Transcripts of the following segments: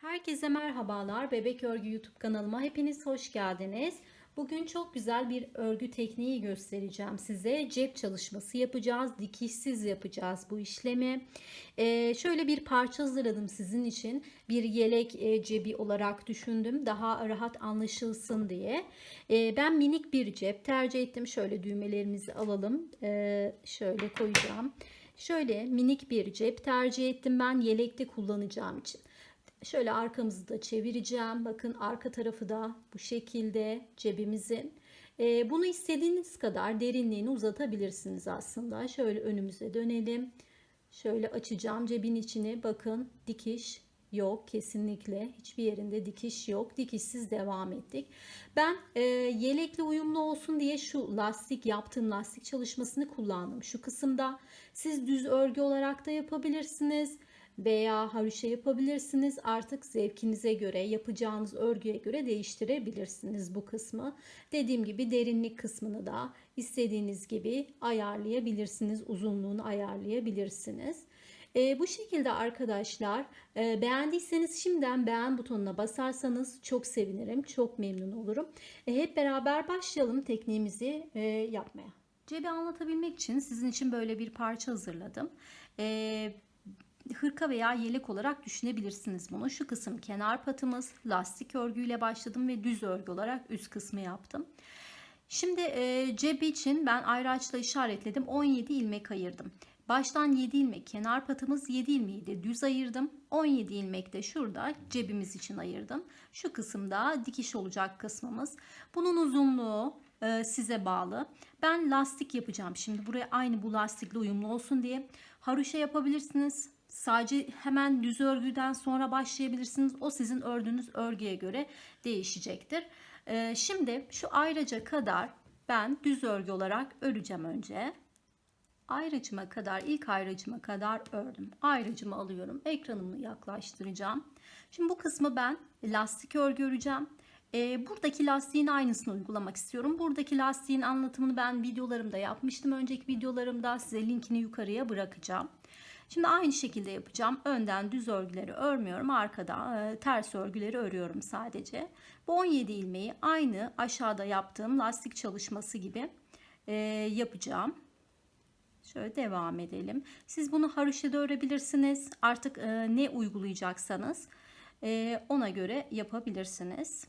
Herkese merhabalar. Bebek Örgü YouTube kanalıma hepiniz hoş geldiniz. Bugün çok güzel bir örgü tekniği göstereceğim size. Cep çalışması yapacağız. Dikişsiz yapacağız bu işlemi. Ee, şöyle bir parça hazırladım sizin için. Bir yelek e, cebi olarak düşündüm. Daha rahat anlaşılsın diye. Ee, ben minik bir cep tercih ettim. Şöyle düğmelerimizi alalım. Ee, şöyle koyacağım. Şöyle minik bir cep tercih ettim ben yelekte kullanacağım için. Şöyle arkamızı da çevireceğim. Bakın arka tarafı da bu şekilde cebimizin. Ee, bunu istediğiniz kadar derinliğini uzatabilirsiniz aslında. Şöyle önümüze dönelim. Şöyle açacağım cebin içini. Bakın dikiş yok kesinlikle. Hiçbir yerinde dikiş yok. Dikişsiz devam ettik. Ben e, yelekle uyumlu olsun diye şu lastik yaptığım lastik çalışmasını kullandım. Şu kısımda siz düz örgü olarak da yapabilirsiniz veya haroşa yapabilirsiniz. Artık zevkinize göre, yapacağınız örgüye göre değiştirebilirsiniz bu kısmı. Dediğim gibi derinlik kısmını da istediğiniz gibi ayarlayabilirsiniz. Uzunluğunu ayarlayabilirsiniz. E, bu şekilde arkadaşlar e, beğendiyseniz şimdiden beğen butonuna basarsanız çok sevinirim. Çok memnun olurum. E, hep beraber başlayalım tekniğimizi e, yapmaya. Cebi anlatabilmek için sizin için böyle bir parça hazırladım. E, hırka veya yelek olarak düşünebilirsiniz bunu. Şu kısım kenar patımız. Lastik örgüyle başladım ve düz örgü olarak üst kısmı yaptım. Şimdi e, cep için ben ayraçla işaretledim. 17 ilmek ayırdım. Baştan 7 ilmek kenar patımız 7 ilmeği de düz ayırdım. 17 ilmek de şurada cebimiz için ayırdım. Şu kısımda dikiş olacak kısmımız. Bunun uzunluğu e, size bağlı. Ben lastik yapacağım. Şimdi buraya aynı bu lastikle uyumlu olsun diye. Haroşa yapabilirsiniz. Sadece hemen düz örgüden sonra başlayabilirsiniz. O sizin ördüğünüz örgüye göre değişecektir. Ee, şimdi şu ayrıca kadar ben düz örgü olarak öreceğim önce. Ayrıcıma kadar ilk ayrıcıma kadar ördüm. Ayrıcımı alıyorum. Ekranımı yaklaştıracağım. Şimdi bu kısmı ben lastik örgü öreceğim. E, buradaki lastiğin aynısını uygulamak istiyorum. Buradaki lastiğin anlatımını ben videolarımda yapmıştım. Önceki videolarımda size linkini yukarıya bırakacağım. Şimdi aynı şekilde yapacağım. Önden düz örgüleri örmüyorum. Arkada e, ters örgüleri örüyorum sadece. Bu 17 ilmeği aynı aşağıda yaptığım lastik çalışması gibi e, yapacağım. Şöyle devam edelim. Siz bunu haroşada örebilirsiniz. Artık e, ne uygulayacaksanız e, ona göre yapabilirsiniz.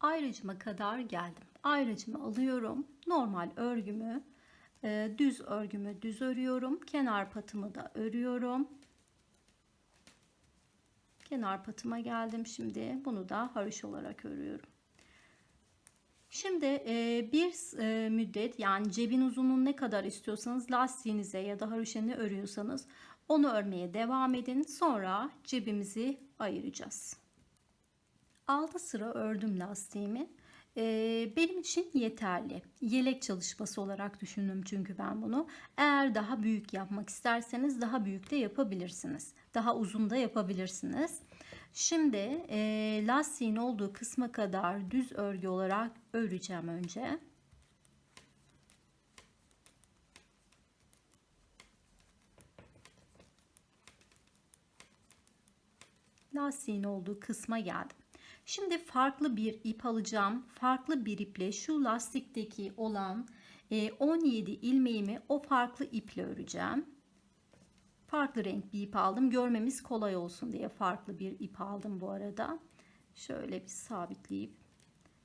Ayrıcıma kadar geldim. Ayrıcımı alıyorum. Normal örgümü e, düz örgümü düz örüyorum. Kenar patımı da örüyorum. Kenar patıma geldim şimdi. Bunu da haroş olarak örüyorum. Şimdi e, bir e, müddet yani cebin uzunluğunu ne kadar istiyorsanız lastiğinize ya da haroşa ne örüyorsanız onu örmeye devam edin. Sonra cebimizi ayıracağız. 6 sıra ördüm lastiğimi. Benim için yeterli. Yelek çalışması olarak düşündüm çünkü ben bunu. Eğer daha büyük yapmak isterseniz daha büyük de yapabilirsiniz. Daha uzun da yapabilirsiniz. Şimdi lastiğin olduğu kısma kadar düz örgü olarak öreceğim önce. Lastiğin olduğu kısma geldim. Şimdi farklı bir ip alacağım. Farklı bir iple şu lastikteki olan 17 e, ilmeğimi o farklı iple öreceğim. Farklı renk bir ip aldım. Görmemiz kolay olsun diye farklı bir ip aldım bu arada. Şöyle bir sabitleyip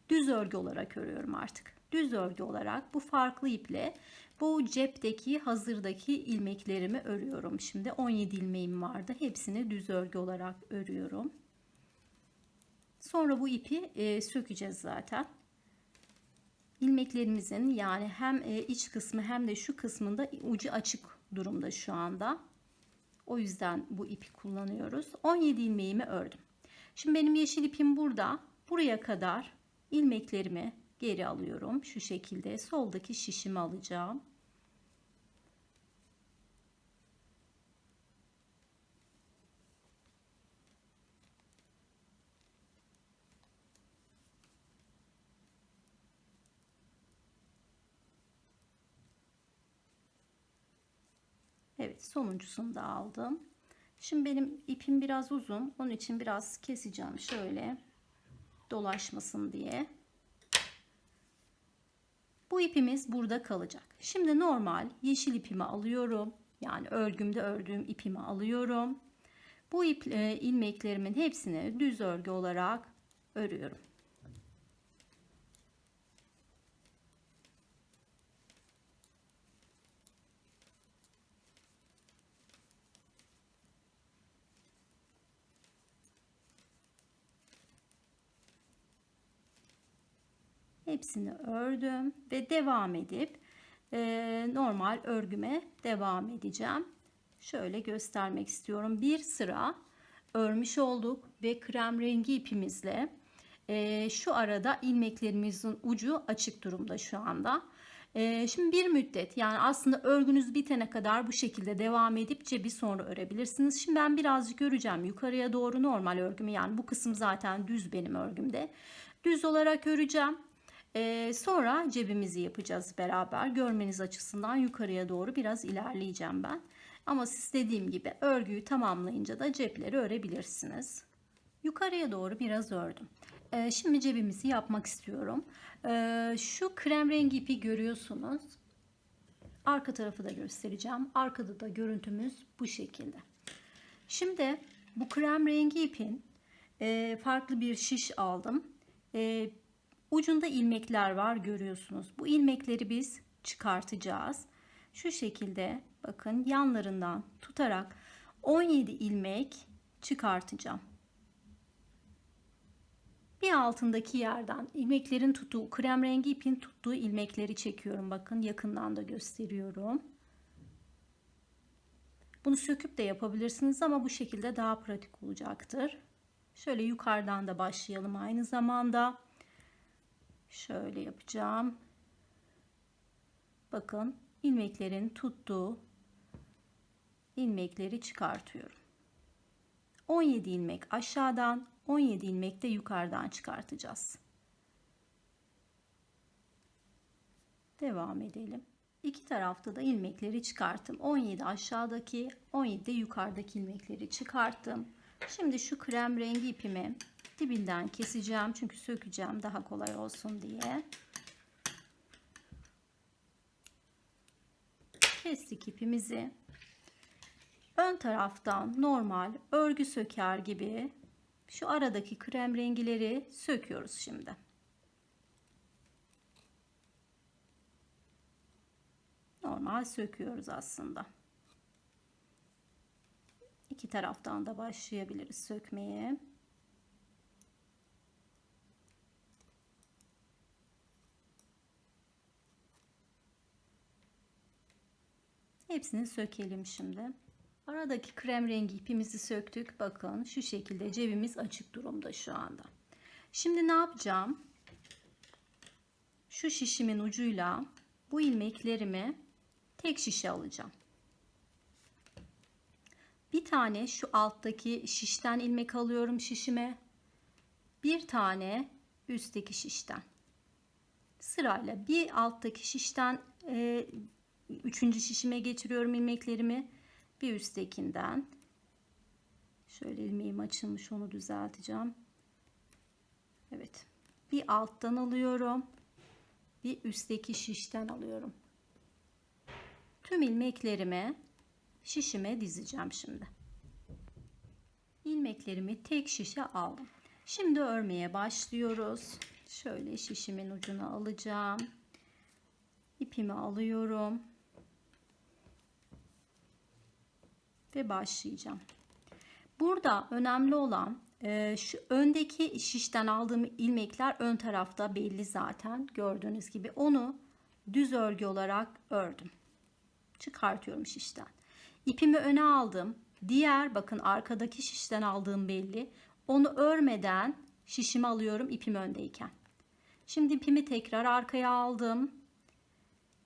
düz örgü olarak örüyorum artık. Düz örgü olarak bu farklı iple bu cepteki hazırdaki ilmeklerimi örüyorum. Şimdi 17 ilmeğim vardı. Hepsini düz örgü olarak örüyorum. Sonra bu ipi e, sökeceğiz zaten. İlmeklerimizin yani hem e, iç kısmı hem de şu kısmında ucu açık durumda şu anda. O yüzden bu ipi kullanıyoruz. 17 ilmeğimi ördüm. Şimdi benim yeşil ipim burada. Buraya kadar ilmeklerimi geri alıyorum. Şu şekilde soldaki şişimi alacağım. Evet sonuncusunu da aldım. Şimdi benim ipim biraz uzun. Onun için biraz keseceğim şöyle. Dolaşmasın diye. Bu ipimiz burada kalacak. Şimdi normal yeşil ipimi alıyorum. Yani örgümde ördüğüm ipimi alıyorum. Bu ip e, ilmeklerimin hepsini düz örgü olarak örüyorum. Hepsini ördüm ve devam edip e, normal örgüme devam edeceğim. Şöyle göstermek istiyorum. Bir sıra örmüş olduk ve krem rengi ipimizle e, şu arada ilmeklerimizin ucu açık durumda şu anda. E, şimdi bir müddet yani aslında örgünüz bitene kadar bu şekilde devam edip cebi sonra örebilirsiniz. Şimdi ben birazcık öreceğim yukarıya doğru normal örgümü yani bu kısım zaten düz benim örgümde. Düz olarak öreceğim. Ee, sonra cebimizi yapacağız beraber. Görmeniz açısından yukarıya doğru biraz ilerleyeceğim ben. Ama siz dediğim gibi örgüyü tamamlayınca da cepleri örebilirsiniz. Yukarıya doğru biraz ördüm. Ee, şimdi cebimizi yapmak istiyorum. Ee, şu krem rengi ipi görüyorsunuz. Arka tarafı da göstereceğim. Arkada da görüntümüz bu şekilde. Şimdi bu krem rengi ipin e, farklı bir şiş aldım. E, Ucunda ilmekler var görüyorsunuz. Bu ilmekleri biz çıkartacağız. Şu şekilde bakın yanlarından tutarak 17 ilmek çıkartacağım. Bir altındaki yerden ilmeklerin tuttuğu krem rengi ipin tuttuğu ilmekleri çekiyorum. Bakın yakından da gösteriyorum. Bunu söküp de yapabilirsiniz ama bu şekilde daha pratik olacaktır. Şöyle yukarıdan da başlayalım aynı zamanda. Şöyle yapacağım. Bakın ilmeklerin tuttuğu ilmekleri çıkartıyorum. 17 ilmek aşağıdan 17 ilmek de yukarıdan çıkartacağız. Devam edelim. İki tarafta da ilmekleri çıkarttım. 17 aşağıdaki 17 de yukarıdaki ilmekleri çıkarttım. Şimdi şu krem rengi ipimi dibinden keseceğim çünkü sökeceğim daha kolay olsun diye. Kestik ipimizi. Ön taraftan normal örgü söker gibi şu aradaki krem rengileri söküyoruz şimdi. Normal söküyoruz aslında. İki taraftan da başlayabiliriz sökmeye. Hepsini sökelim şimdi. Aradaki krem rengi ipimizi söktük. Bakın şu şekilde cebimiz açık durumda şu anda. Şimdi ne yapacağım? Şu şişimin ucuyla bu ilmeklerimi tek şişe alacağım. Bir tane şu alttaki şişten ilmek alıyorum şişime. Bir tane üstteki şişten. Sırayla bir alttaki şişten e, üçüncü şişime geçiriyorum ilmeklerimi. Bir üsttekinden. Şöyle ilmeğim açılmış onu düzelteceğim. Evet. Bir alttan alıyorum. Bir üstteki şişten alıyorum. Tüm ilmeklerimi şişime dizeceğim şimdi. İlmeklerimi tek şişe aldım. Şimdi örmeye başlıyoruz. Şöyle şişimin ucunu alacağım. İpimi alıyorum. Ve başlayacağım. Burada önemli olan e, şu öndeki şişten aldığım ilmekler ön tarafta belli zaten gördüğünüz gibi onu düz örgü olarak ördüm. Çıkartıyorum şişten. İpimi öne aldım. Diğer bakın arkadaki şişten aldığım belli. Onu örmeden şişimi alıyorum ipim öndeyken. Şimdi ipimi tekrar arkaya aldım.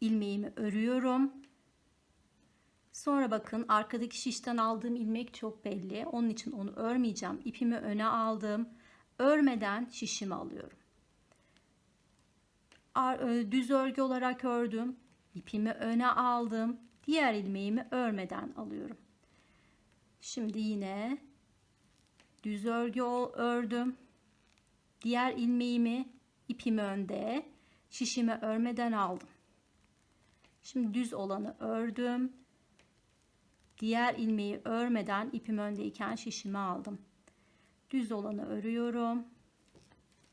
ilmeğimi örüyorum. Sonra bakın arkadaki şişten aldığım ilmek çok belli. Onun için onu örmeyeceğim. İpimi öne aldım. Örmeden şişimi alıyorum. E, düz örgü olarak ördüm. İpimi öne aldım. Diğer ilmeğimi örmeden alıyorum. Şimdi yine düz örgü ördüm. Diğer ilmeğimi ipimi önde, şişimi örmeden aldım. Şimdi düz olanı ördüm. Diğer ilmeği örmeden ipim öndeyken şişimi aldım. Düz olanı örüyorum.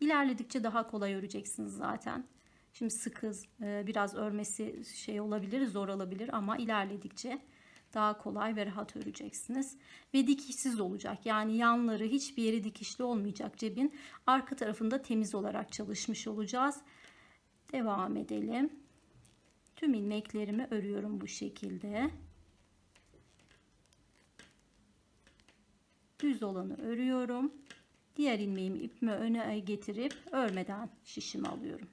İlerledikçe daha kolay öreceksiniz zaten. Şimdi sıkı e, biraz örmesi şey olabilir, zor olabilir ama ilerledikçe daha kolay ve rahat öreceksiniz. Ve dikişsiz olacak. Yani yanları hiçbir yeri dikişli olmayacak cebin. Arka tarafında temiz olarak çalışmış olacağız. Devam edelim. Tüm ilmeklerimi örüyorum bu şekilde. Düz olanı örüyorum. Diğer ilmeğimi ipimi öne getirip örmeden şişimi alıyorum.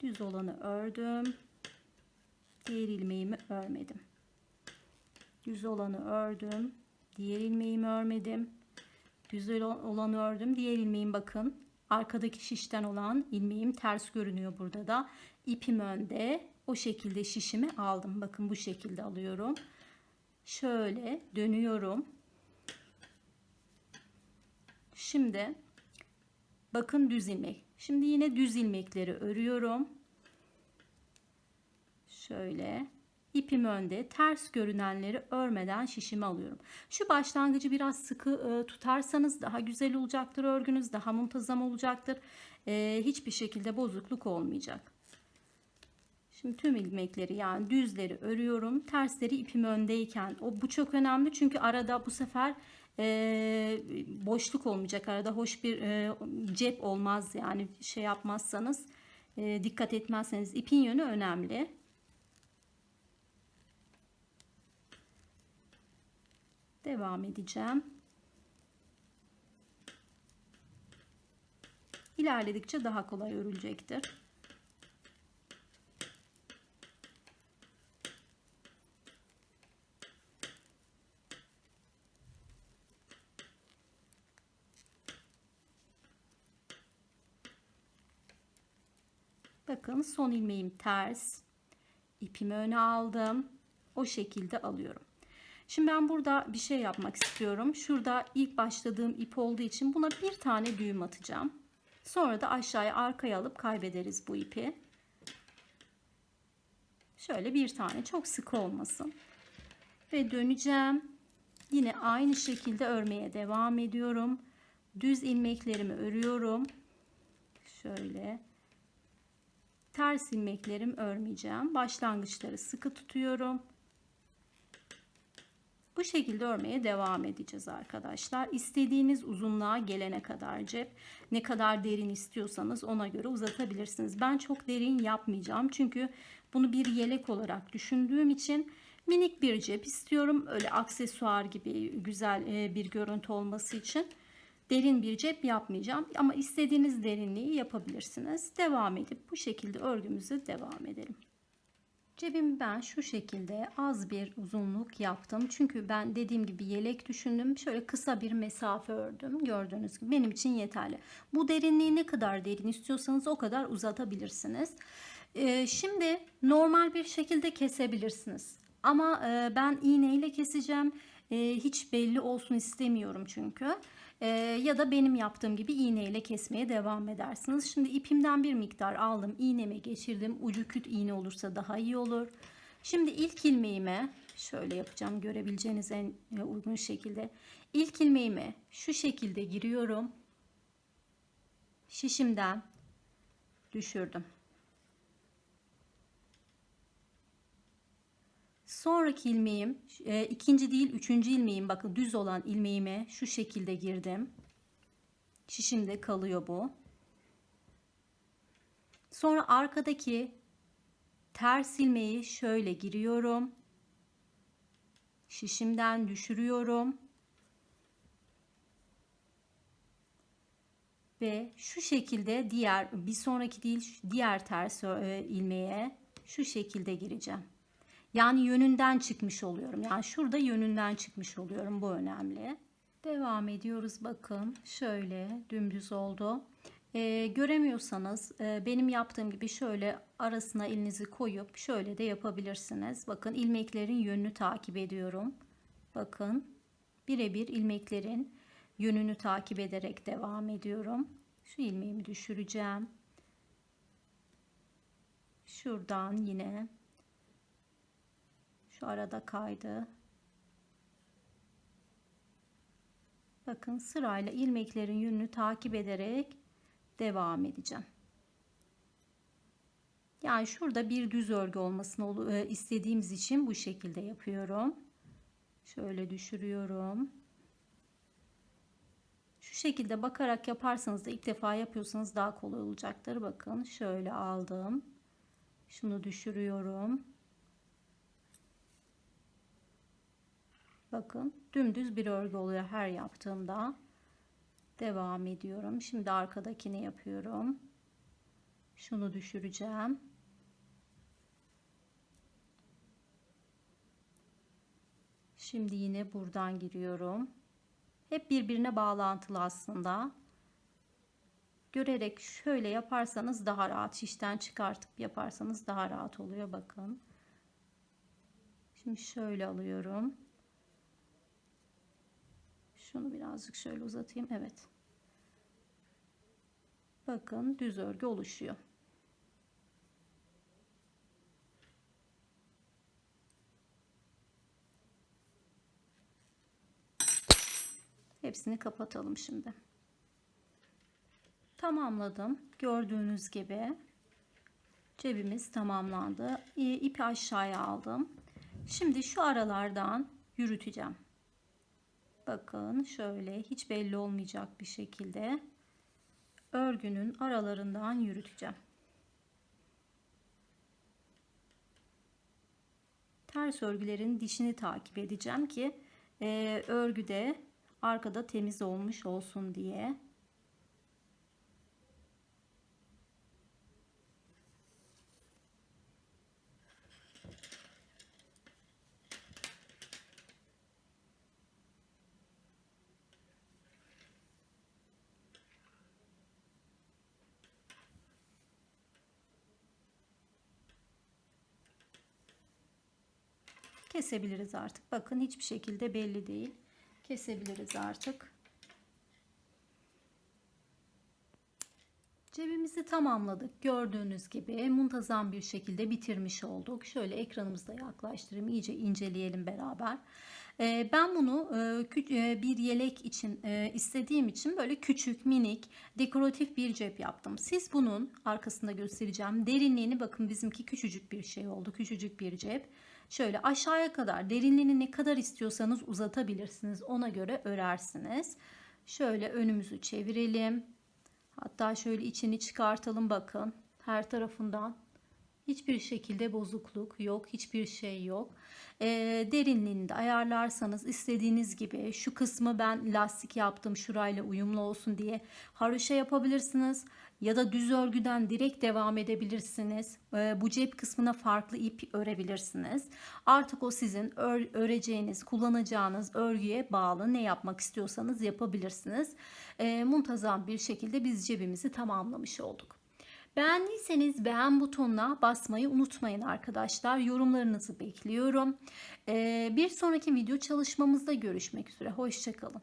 Düz olanı ördüm. Diğer ilmeğimi örmedim. Düz olanı ördüm. Diğer ilmeğimi örmedim. Düz olanı ördüm. Diğer ilmeğim bakın. Arkadaki şişten olan ilmeğim ters görünüyor burada da. İpim önde. O şekilde şişimi aldım. Bakın bu şekilde alıyorum. Şöyle dönüyorum. Şimdi bakın düz ilmek. Şimdi yine düz ilmekleri örüyorum. Şöyle ipim önde ters görünenleri örmeden şişimi alıyorum. Şu başlangıcı biraz sıkı e, tutarsanız daha güzel olacaktır örgünüz. Daha muntazam olacaktır. E, hiçbir şekilde bozukluk olmayacak. Şimdi tüm ilmekleri yani düzleri örüyorum. Tersleri ipim öndeyken. O bu çok önemli çünkü arada bu sefer e, boşluk olmayacak. Arada hoş bir e, cep olmaz yani şey yapmazsanız e, dikkat etmezseniz ipin yönü önemli. Devam edeceğim. İlerledikçe daha kolay örülecektir. Bakın son ilmeğim ters. İpimi öne aldım. O şekilde alıyorum. Şimdi ben burada bir şey yapmak istiyorum. Şurada ilk başladığım ip olduğu için buna bir tane düğüm atacağım. Sonra da aşağıya arkaya alıp kaybederiz bu ipi. Şöyle bir tane çok sık olmasın. Ve döneceğim. Yine aynı şekilde örmeye devam ediyorum. Düz ilmeklerimi örüyorum. Şöyle ters ilmeklerim örmeyeceğim. Başlangıçları sıkı tutuyorum. Bu şekilde örmeye devam edeceğiz arkadaşlar. İstediğiniz uzunluğa gelene kadar cep ne kadar derin istiyorsanız ona göre uzatabilirsiniz. Ben çok derin yapmayacağım çünkü bunu bir yelek olarak düşündüğüm için minik bir cep istiyorum. Öyle aksesuar gibi güzel e, bir görüntü olması için derin bir cep yapmayacağım ama istediğiniz derinliği yapabilirsiniz. Devam edip bu şekilde örgümüzü devam edelim. Cebimi ben şu şekilde az bir uzunluk yaptım. Çünkü ben dediğim gibi yelek düşündüm. Şöyle kısa bir mesafe ördüm. Gördüğünüz gibi benim için yeterli. Bu derinliği ne kadar derin istiyorsanız o kadar uzatabilirsiniz. Ee, şimdi normal bir şekilde kesebilirsiniz. Ama e, ben iğneyle keseceğim. E, hiç belli olsun istemiyorum çünkü. E, ya da benim yaptığım gibi iğneyle kesmeye devam edersiniz. Şimdi ipimden bir miktar aldım. iğneme geçirdim. Ucu küt iğne olursa daha iyi olur. Şimdi ilk ilmeğime şöyle yapacağım görebileceğiniz en e, uygun şekilde. İlk ilmeğime şu şekilde giriyorum. Şişimden düşürdüm. Sonraki ilmeğim e, ikinci değil üçüncü ilmeğim bakın düz olan ilmeğime şu şekilde girdim. Şişimde kalıyor bu. Sonra arkadaki ters ilmeği şöyle giriyorum. Şişimden düşürüyorum. Ve şu şekilde diğer bir sonraki değil diğer ters e, ilmeğe şu şekilde gireceğim. Yani yönünden çıkmış oluyorum. Yani şurada yönünden çıkmış oluyorum. Bu önemli. Devam ediyoruz. Bakın şöyle dümdüz oldu. Ee, göremiyorsanız e, benim yaptığım gibi şöyle arasına elinizi koyup şöyle de yapabilirsiniz. Bakın ilmeklerin yönünü takip ediyorum. Bakın birebir ilmeklerin yönünü takip ederek devam ediyorum. Şu ilmeğimi düşüreceğim. Şuradan yine şu arada kaydı. Bakın sırayla ilmeklerin yönünü takip ederek devam edeceğim. Yani şurada bir düz örgü olmasını e, istediğimiz için bu şekilde yapıyorum. Şöyle düşürüyorum. Şu şekilde bakarak yaparsanız da ilk defa yapıyorsanız daha kolay olacaktır. Bakın şöyle aldım. Şunu düşürüyorum. Bakın dümdüz bir örgü oluyor her yaptığımda. Devam ediyorum. Şimdi arkadakini yapıyorum. Şunu düşüreceğim. Şimdi yine buradan giriyorum. Hep birbirine bağlantılı aslında. Görerek şöyle yaparsanız daha rahat şişten çıkartıp yaparsanız daha rahat oluyor bakın. Şimdi şöyle alıyorum. Şunu birazcık şöyle uzatayım. Evet. Bakın düz örgü oluşuyor. Hepsini kapatalım şimdi. Tamamladım. Gördüğünüz gibi cebimiz tamamlandı. İpi aşağıya aldım. Şimdi şu aralardan yürüteceğim. Bakın şöyle hiç belli olmayacak bir şekilde örgünün aralarından yürüteceğim. Ters örgülerin dişini takip edeceğim ki e, örgüde arkada temiz olmuş olsun diye. Kesebiliriz artık. Bakın hiçbir şekilde belli değil. Kesebiliriz artık. Cebimizi tamamladık. Gördüğünüz gibi muntazam bir şekilde bitirmiş olduk. Şöyle ekranımızda yaklaştırayım. iyice inceleyelim beraber. Ee, ben bunu e, e, bir yelek için e, istediğim için böyle küçük minik dekoratif bir cep yaptım. Siz bunun arkasında göstereceğim. Derinliğini bakın bizimki küçücük bir şey oldu. Küçücük bir cep. Şöyle aşağıya kadar derinliğini ne kadar istiyorsanız uzatabilirsiniz. Ona göre örersiniz. Şöyle önümüzü çevirelim. Hatta şöyle içini çıkartalım bakın. Her tarafından hiçbir şekilde bozukluk yok. Hiçbir şey yok. E, derinliğini de ayarlarsanız istediğiniz gibi şu kısmı ben lastik yaptım şurayla uyumlu olsun diye haroşa yapabilirsiniz ya da düz örgüden direkt devam edebilirsiniz. E, bu cep kısmına farklı ip örebilirsiniz. Artık o sizin ör, öreceğiniz, kullanacağınız örgüye bağlı ne yapmak istiyorsanız yapabilirsiniz. E, muntazam bir şekilde biz cebimizi tamamlamış olduk. Beğendiyseniz beğen butonuna basmayı unutmayın arkadaşlar. Yorumlarınızı bekliyorum. Ee, bir sonraki video çalışmamızda görüşmek üzere. Hoşçakalın.